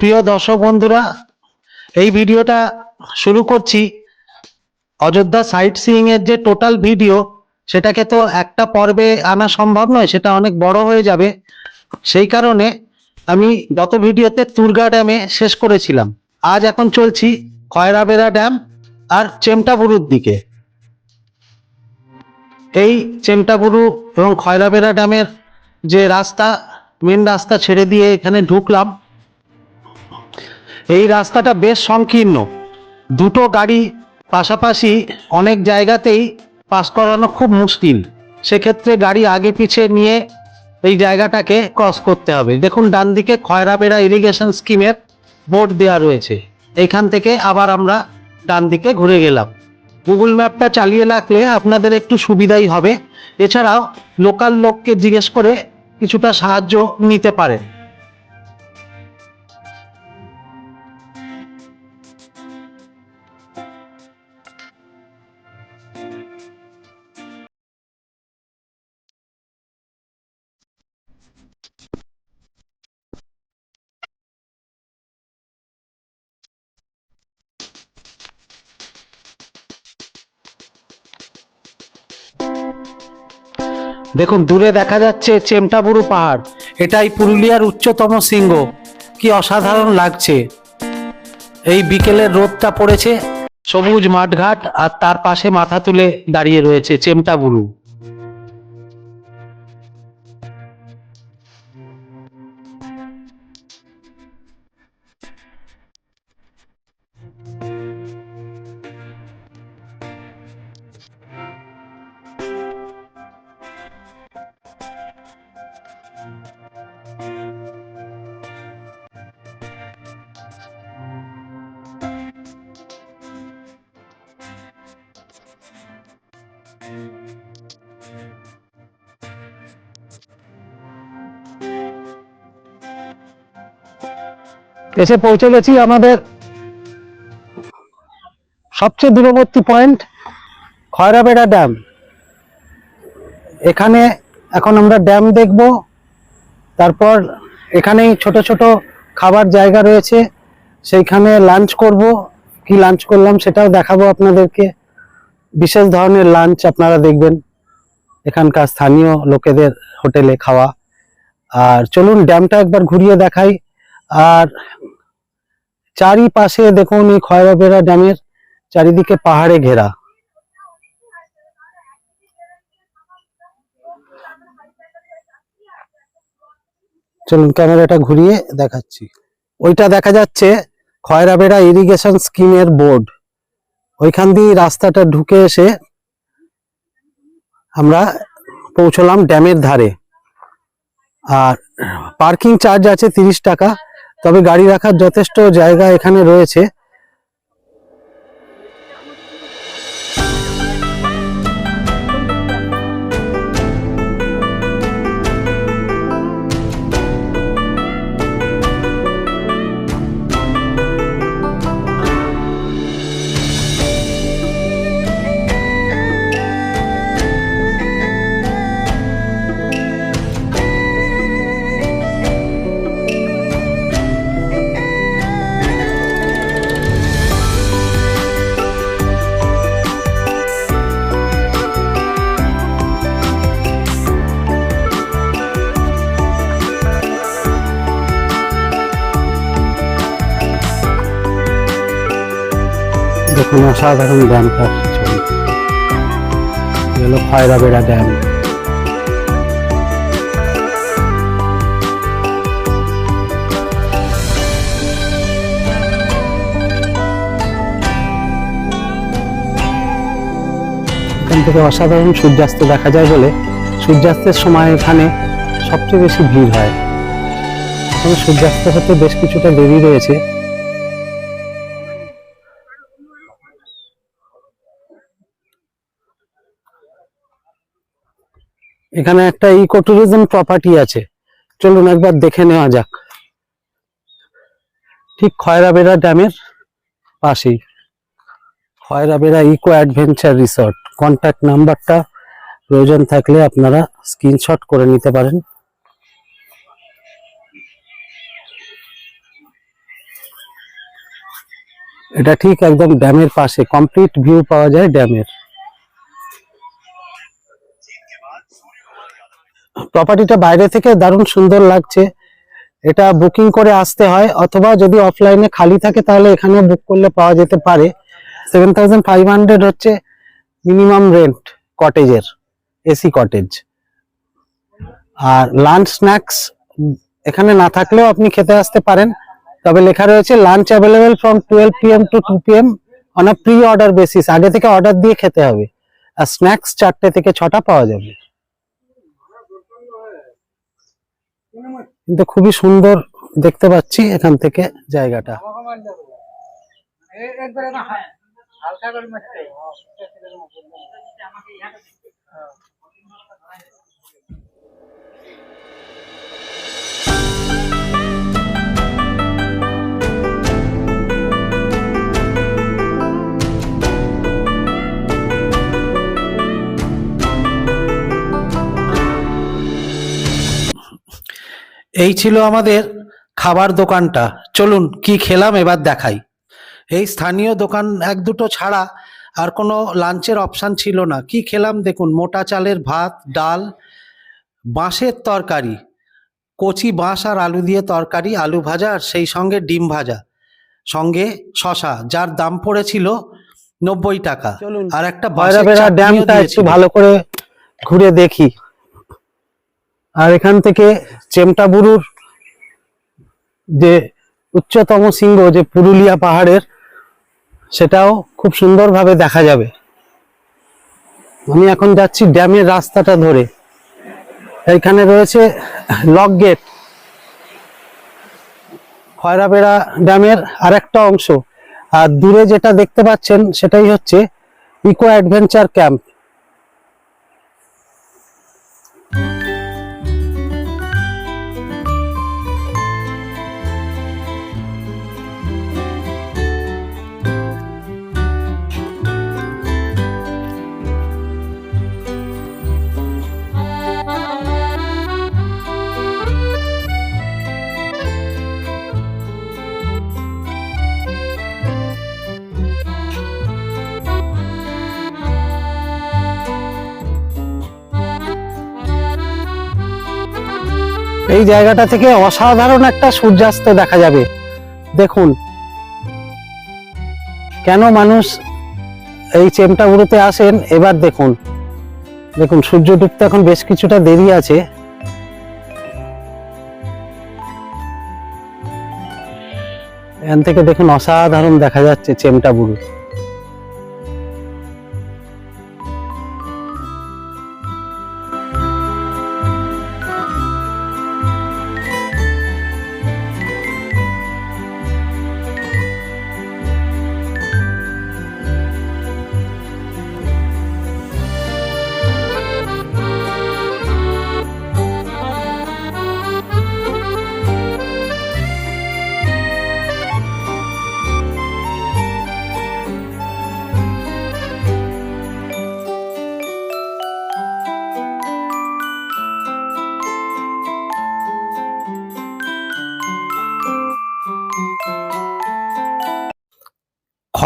প্রিয় দর্শক বন্ধুরা, এই ভিডিওটা শুরু করছি অযোধ্যা সাইট সিইং এর যে টোটাল ভিডিও সেটাকে তো একটা পর্বে আনা সম্ভব নয়, সেটা অনেক বড় হয়ে যাবে। সেই কারণে আমি গত ভিডিওতে তুরগা ড্যামে শেষ করেছিলাম। আজ এখন চলছি খয়রাবেড়া ড্যাম আর চেমটাবুরুর দিকে। এই চেমটাবুরু এবং খয়রাবেড়া ড্যামের যে রাস্তা মেন রাস্তা ছেড়ে দিয়ে এখানে ঢুকলাম। এই রাস্তাটা বেশ সংকীর্ণ। দুটো গাড়ি পাশাপাশি অনেক জায়গাতেই পাস করানো খুব মুশকিল। সেক্ষেত্রে গাড়ি আগে পিছে নিয়ে এই জায়গাটাকে ক্রস করতে হবে। দেখুন ডান দিকে খয়রাবেড়া ইরিগেশন স্কিমের বোর্ড দেওয়া রয়েছে। এইখান থেকে আবার আমরা ডান দিকে ঘুরে গেলাম। গুগল ম্যাপটা চালিয়ে রাখলে আপনাদের একটু সুবিধাই হবে। এছাড়াও লোকাল লোককে জিজ্ঞেস করে কিছুটা সাহায্য নিতে পারেন। দেখুন, দূরে দেখা যাচ্ছে চেমটাবুরু পাহাড়। এটাই পুরুলিয়ার উচ্চতম শৃঙ্গ। কি অসাধারণ লাগছে। এই বিকেলের রোদটা পড়েছে। সবুজ মাঠঘাট আর তার পাশে মাথা তুলে দাঁড়িয়ে রয়েছে চেমটাবুরু। এসে পৌঁছে গেছি আমাদের সবচেয়ে দূরবর্তী পয়েন্ট, খয়রাবেড়া ড্যাম। এখানে এখন আমরা ড্যাম দেখব, তারপর এখানেই ছোট ছোট খাবার জায়গা রয়েছে, সেইখানে লাঞ্চ করব। কি লাঞ্চ করলাম সেটাও দেখাবো আপনাদেরকে। বিশেষ ধরনের লাঞ্চ আপনারা দেখবেন, এখানকার স্থানীয় লোকেদের হোটেলে খাওয়া। আর চলুন ড্যামটা একবার ঘুরিয়ে দেখাই। আর চারিপাশে দেখুন এই খয়রাবেড়া ড্যামের চারিদিকে পাহাড়ে ঘেরা। চলুন ক্যামেরাটা ঘুরিয়ে দেখাচ্ছি। ওইটা দেখা যাচ্ছে খয়রাবেড়া ইরিগেশন স্কিমের বোর্ড। ওইখান দিয়ে রাস্তাটা ঢুকে এসে আমরা পৌঁছলাম ড্যামের ধারে। আর পার্কিং চার্জ আছে তিরিশ টাকা। তবে গাড়ি রাখার যথেষ্ট জায়গা এখানে রয়েছে। দেখুন অসাধারণ ড্যামটার ছবি হলো খয়রাবেড়া ড্যাম এখান থেকে অসাধারণ সূর্যাস্ত দেখা যায় বলে সূর্যাস্তের সময় এখানে সবচেয়ে বেশি ভিড় হয়। এখানে সূর্যাস্ত হতে বেশ কিছুটা দেরি রয়েছে। এখানে একটা ইকো ট্যুরিজম প্রপার্টি আছে। চলুন একবার দেখে নেওয়া যাক। ঠিক খয়রাবেড়া ড্যামের পাশেই। Khoirabera eco adventure resort contact নাম্বারটা প্রয়োজন থাকলে আপনারা স্ক্রিনশট করে নিতে পারেন। এটা ঠিক একদম ড্যামের পাশে। কমপ্লিট ভিউ পাওয়া যায় ড্যামের। প্রপার্টিটা বাইরে থেকে দারুণ সুন্দর লাগছে। এটা বুকিং করে আসতে হয়, অথবা যদি অফলাইনে খালি থাকে তাহলে এখানে বুক করলে পাওয়া যেতে পারে। সেভেন থাউজেন্ড ফাইভ হান্ড্রেড হচ্ছে মিনিমাম রেন্ট কটেজের এসি কটেজ আর লাঞ্চ স্ন্যাক্স এখানে না থাকলেও আপনি খেতে আসতে পারেন। তবে লেখা রয়েছে lunch available from twelve PM to two PM on a pre order basis আগে থেকে অর্ডার দিয়ে খেতে হবে। আর স্ন্যাক্স চারটে থেকে ছটা পাওয়া যাবে। কিন্তু খুবই সুন্দর দেখতে পাচ্ছি এখান থেকে জায়গাটা। এই ছিল আমাদের খাবার দোকানটা। চলুন কি খেলাম এবার দেখাই। এই স্থানীয় দোকান এক দুটো ছাড়া আর কোনো লাঞ্চের অপশান ছিল না। কি খেলাম দেখুন মোটা চালের ভাত ডাল বাঁশের তরকারি কচি বাঁশ আর আলু দিয়ে তরকারি আলু ভাজা আর সেই সঙ্গে ডিম ভাজা সঙ্গে শশা যার দাম পড়েছিল নব্বই টাকা। আর একটা বাঁশের ড্যামটা একটু ভালো করে ঘুরে দেখি। আর এখান থেকে চেমটাবুরুর যে উচ্চতম সিংহ যে পুরুলিয়া পাহাড়ের, সেটাও খুব সুন্দরভাবে দেখা যাবে। আমি এখন যাচ্ছি ড্যামের রাস্তাটা ধরে। এইখানে রয়েছে লক গেট। খয়রাবেড়া ড্যামের আরেকটা অংশ। আর দূরে যেটা দেখতে পাচ্ছেন, সেটাই হচ্ছে ইকো অ্যাডভেঞ্চার ক্যাম্প। এই জায়গাটা থেকে অসাধারণ একটা সূর্যাস্ত দেখা যাবে। দেখুন। কেন মানুষ এই চেমটাগুলোতে আসেন? এবার দেখুন। দেখুন সূর্য ডুবতে এখন বেশ কিছুটা দেরি আছে। এখান থেকে দেখুন, অসাধারণ দেখা যাচ্ছে চেমটা বুড়ো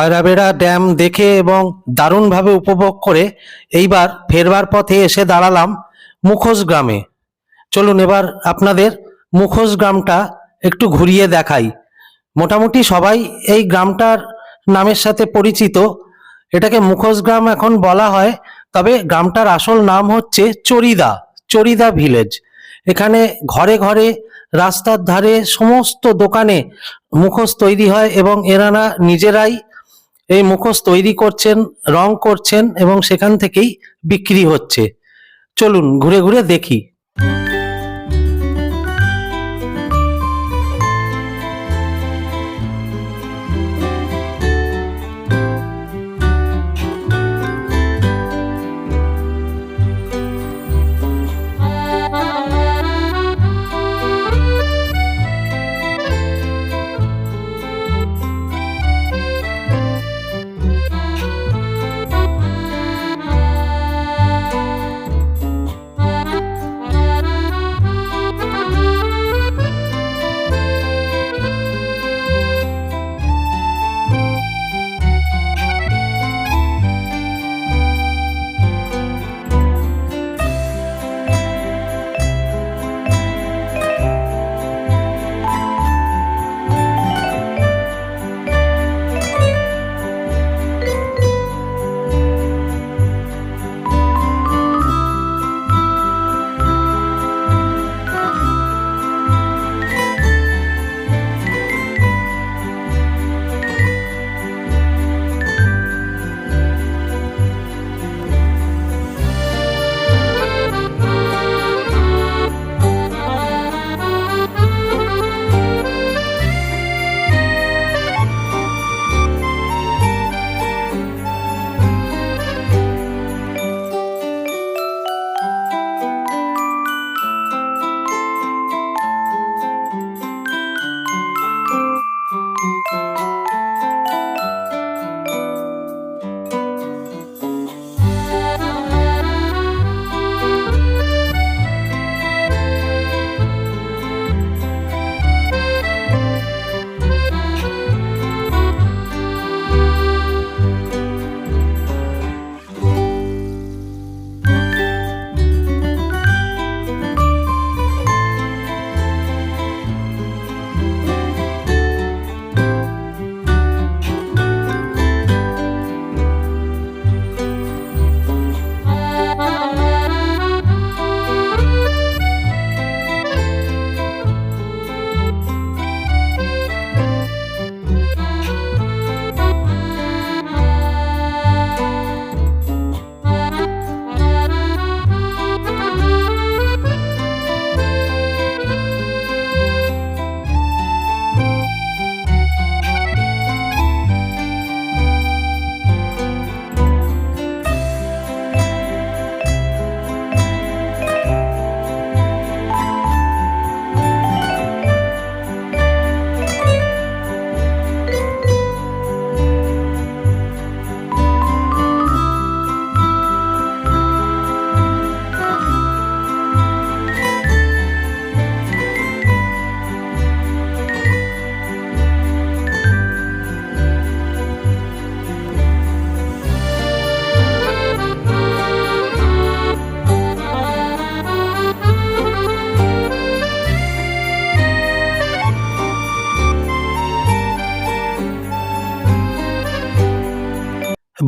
খয়রাবেড়া ড্যাম দেখে এবং দারুণভাবে উপভোগ করে এইবার ফেরবার পথে এসে দাঁড়ালাম মুখোশ গ্রামে। চলুন এবার আপনাদের মুখোশ গ্রামটা একটু ঘুরিয়ে দেখাই। মোটামুটি সবাই এই গ্রামটার নামের সাথে পরিচিত। এটাকে মুখোশ গ্রাম এখন বলা হয়, তবে গ্রামটার আসল নাম হচ্ছে চরিদা চরিদা ভিলেজ। এখানে ঘরে ঘরে রাস্তার ধারে সমস্ত দোকানে মুখোশ তৈরি হয় এবং এনারা নিজেরাই এই মুখোশ তৈরি করছেন, রং করছেন এবং সেখান থেকেই বিক্রি হচ্ছে। চলুন ঘুরে ঘুরে দেখি।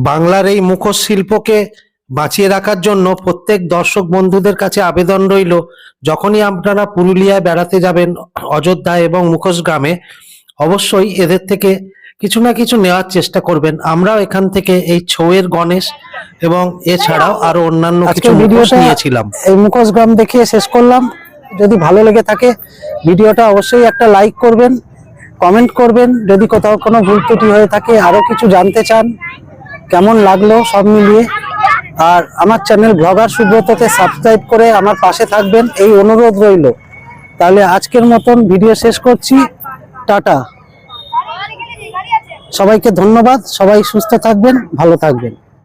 বাংলার এই মুখোশ শিল্পকে বাঁচিয়ে রাখার জন্য প্রত্যেক দর্শক বন্ধুদের কাছে আবেদন রইল যখনই আপনারা পুরুলিয়ায় বেড়াতে যাবেন অযোধ্যা এবং মুখোশ গ্রামে অবশ্যই এদের থেকে কিছু না কিছু নেওয়ার চেষ্টা করবেন। আমরাও এখান থেকে এই ছৌয়ের গণেশ এবং এছাড়াও আরও অন্যান্য কিছু মুখোশ নিয়েছিলাম। এই মুখোশ গ্রাম দেখিয়ে শেষ করলাম। যদি ভালো লেগে থাকে ভিডিওটা অবশ্যই একটা লাইক করবেন কমেন্ট করবেন। যদি কোথাও কোনো ভুল ত্রুটি হয়ে থাকে আরও কিছু জানতে চান কেমন লাগল সব মিলিয়ে? আর আমার চ্যানেল ভ্লগার সুব্রততে সাবস্ক্রাইব করে আমার পাশে থাকবেন, এই অনুরোধ রইল। তাহলে আজকের মতন ভিডিও শেষ করছি। টাটা। সবাইকে ধন্যবাদ। সবাই সুস্থ থাকবেন, ভালো থাকবেন।